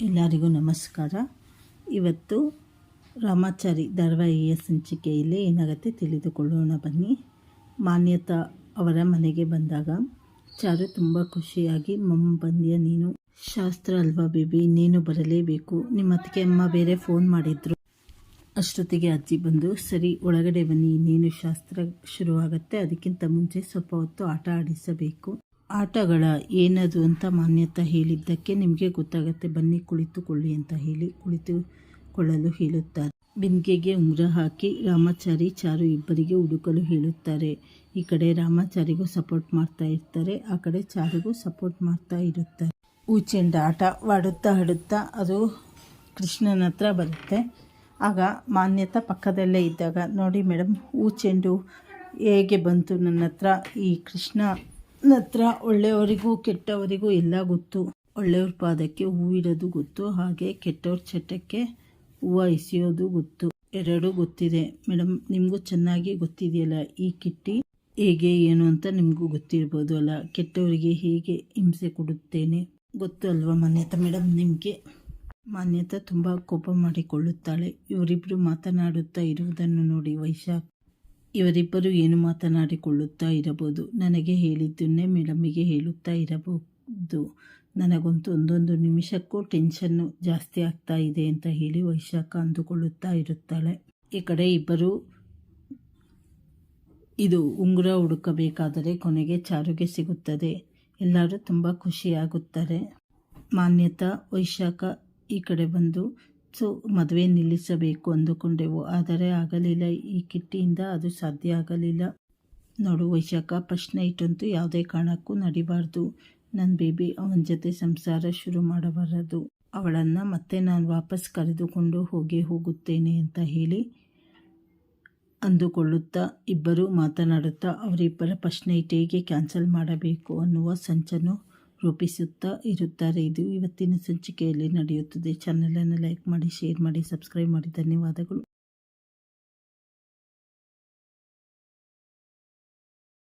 ಎಲ್ಲರಿಗೂ ನಮಸ್ಕಾರ. ಇವತ್ತು ರಾಮಾಚಾರಿ ಧಾರಾವಾಹಿಯ ಸಂಚಿಕೆಯಲ್ಲಿ ಏನಾಗುತ್ತೆ ತಿಳಿದುಕೊಳ್ಳೋಣ ಬನ್ನಿ. ಮಾನ್ಯತಾ ಅವರ ಮನೆಗೆ ಬಂದಾಗ ಚಾರು ತುಂಬ ಖುಷಿಯಾಗಿ ಮಮ್ಮ ಬಂದ್ಯ ನೀನು? ಶಾಸ್ತ್ರ ಅಲ್ವಾ ಬೇಬಿ? ನೀನು ಬರಲೇಬೇಕು? ನಿಮ್ಮ ಅತ್ತಿಗೆ ಅಮ್ಮ ಬೇರೆ ಫೋನ್ ಮಾಡಿದ್ರು. ಅಷ್ಟೊತ್ತಿಗೆ ಅಜ್ಜಿ ಬಂದು, ಸರಿ, ಒಳಗಡೆ ಬನ್ನಿ. ನೀನು ಶಾಸ್ತ್ರ ಶುರುವಾಗುತ್ತೆ. ಅದಕ್ಕಿಂತ ಮುಂಚೆ ಸ್ವಲ್ಪ ಹೊತ್ತು ಆಟ ಆಡಿಸಬೇಕು. ಆಟಗಳ ಏನದು ಅಂತ ಮಾನ್ಯತೆ ಹೇಳಿದ್ದಕ್ಕೆ ನಿಮಗೆ ಗೊತ್ತಾಗುತ್ತೆ. ಬನ್ನಿ, ಕುಳಿತುಕೊಳ್ಳಿ ಅಂತ ಹೇಳಿ ಕುಳಿತುಕೊಳ್ಳಲು ಹೇಳುತ್ತಾರೆ. ಬಿಂದಿಗೆಗೆ ಉಂಗುರ ಹಾಕಿ ರಾಮಾಚಾರಿ ಚಾರು ಇಬ್ಬರಿಗೆ ಹುಡುಕಲು ಹೇಳುತ್ತಾರೆ. ಈ ಕಡೆ ರಾಮಾಚಾರಿಗೂ ಸಪೋರ್ಟ್ ಮಾಡ್ತಾ ಇರ್ತಾರೆ, ಆ ಕಡೆ ಚಾರಿಗೂ ಸಪೋರ್ಟ್ ಮಾಡ್ತಾ ಇರುತ್ತಾರೆ. ಹೂಚೆಂಡ ಆಟ ಆಡುತ್ತಾ ಆಡುತ್ತಾ ಅದು ಕೃಷ್ಣನ ಹತ್ರ ಬರುತ್ತೆ. ಆಗ ಮಾನ್ಯತೆ ಪಕ್ಕದಲ್ಲೇ ಇದ್ದಾಗ, ನೋಡಿ ಮೇಡಮ್ ಹೂ ಚೆಂಡು ಹೇಗೆ ಬಂತು ನನ್ನ ಹತ್ರ ಈ ಕೃಷ್ಣನ ಹತ್ರ ಒಳ್ಳೆಯವರಿಗೂ ಕೆಟ್ಟವರಿಗೂ ಎಲ್ಲ ಗೊತ್ತು. ಒಳ್ಳೆಯವ್ರ ಪಾದಕ್ಕೆ ಹೂವಿಡೋದು ಗೊತ್ತು. ಹಾಗೆ ಕೆಟ್ಟವ್ರ ಚಟಕ್ಕೆ ಹೂವು ಎಸೆಯೋದು ಗೊತ್ತು. ಎರಡೂ ಗೊತ್ತಿದೆ. ಮೇಡಮ್ ನಿಮಗೂ ಚೆನ್ನಾಗಿ ಗೊತ್ತಿದೆಯಲ್ಲ ಈ ಕಿಟ್ಟಿ? ಹೇಗೆ, ಏನು ಅಂತ ನಿಮಗೂ ಗೊತ್ತಿರ್ಬೋದು ಅಲ್ಲ. ಕೆಟ್ಟವರಿಗೆ ಹೇಗೆ ಹಿಂಸೆ ಕೊಡುತ್ತೇನೆ? ಗೊತ್ತು ಅಲ್ವಾ ಮಾನ್ಯತಾ ಮೇಡಮ್ ನಿಮಗೆ? ಮಾನ್ಯತಾ ತುಂಬ ಕೋಪ ಮಾಡಿಕೊಳ್ಳುತ್ತಾಳೆ. ಇವರಿಬ್ಬರು ಮಾತನಾಡುತ್ತಾ ಇರುವುದನ್ನು ನೋಡಿ ವೈಶಾಖ್ ಇವರಿಬ್ಬರು ಏನು ಮಾತನಾಡಿಕೊಳ್ಳುತ್ತಾ ಇರಬಹುದು? ನನಗೆ ಹೇಳಿದ್ದನ್ನೇ ಮೇಡಮಿಗೆ ಹೇಳುತ್ತಾ ಇರಬಹುದು. ನನಗಂತೂ ಒಂದೊಂದು ನಿಮಿಷಕ್ಕೂ ಟೆನ್ಷನ್ನು ಜಾಸ್ತಿ ಆಗ್ತಾ ಇದೆ ಅಂತ ಹೇಳಿ ವೈಶಾಖ ಅಂದುಕೊಳ್ಳುತ್ತಾ ಇರುತ್ತಾಳೆ. ಈ ಕಡೆ ಇಬ್ಬರು, ಇದು ಉಂಗುರ ಹುಡುಕಬೇಕಾದರೆ ಕೊನೆಗೆ ಚಾರುಗೆ ಸಿಗುತ್ತದೆ. ಎಲ್ಲರೂ ತುಂಬ ಖುಷಿಯಾಗುತ್ತಾರೆ. ಮಾನ್ಯತಾ, ವೈಶಾಖ ಈ ಕಡೆ ಬಂದು ಸೊ ಮದುವೆ ನಿಲ್ಲಿಸಬೇಕು ಅಂದುಕೊಂಡೆವು. ಆದರೆ ಆಗಲಿಲ್ಲ. ಈ ಕಿಟ್ಟಿಯಿಂದ ಅದು ಸಾಧ್ಯ ಆಗಲಿಲ್ಲ. ನೋಡು ವೈಶಾಖ, ಫಸ್ಟ್ ನೈಟಂತೂ ಯಾವುದೇ ಕಾರಣಕ್ಕೂ ನಡಿಬಾರ್ದು. ನನ್ನ ಬೇಬಿ ಅವನ ಜೊತೆ ಸಂಸಾರ ಶುರು ಮಾಡಬಾರದು. ಅವಳನ್ನು ಮತ್ತೆ ನಾನು ವಾಪಸ್ ಕರೆದುಕೊಂಡು ಹೋಗೇ ಹೋಗುತ್ತೇನೆ ಅಂತ ಹೇಳಿ ಅಂದುಕೊಳ್ಳುತ್ತಾ ಇಬ್ಬರು ಮಾತನಾಡುತ್ತಾ ಅವರಿಬ್ಬರ ಫಸ್ಟ್ ನೈಟ್ ಹೇಗೆ ಕ್ಯಾನ್ಸಲ್ ಮಾಡಬೇಕು ಅನ್ನುವ ಸಂಚನ್ನು ರೂಪಿಸುತ್ತಾ ಇರುತ್ತಾರೆ. ಇದು ಇವತ್ತಿನ ಸಂಚಿಕೆಯಲ್ಲಿ ನಡೆಯುತ್ತದೆ. ಚಾನಲನ್ನು ಲೈಕ್ ಮಾಡಿ ಶೇರ್ ಮಾಡಿ ಸಬ್ಸ್ಕ್ರೈಬ್ ಮಾಡಿ. ಧನ್ಯವಾದಗಳು.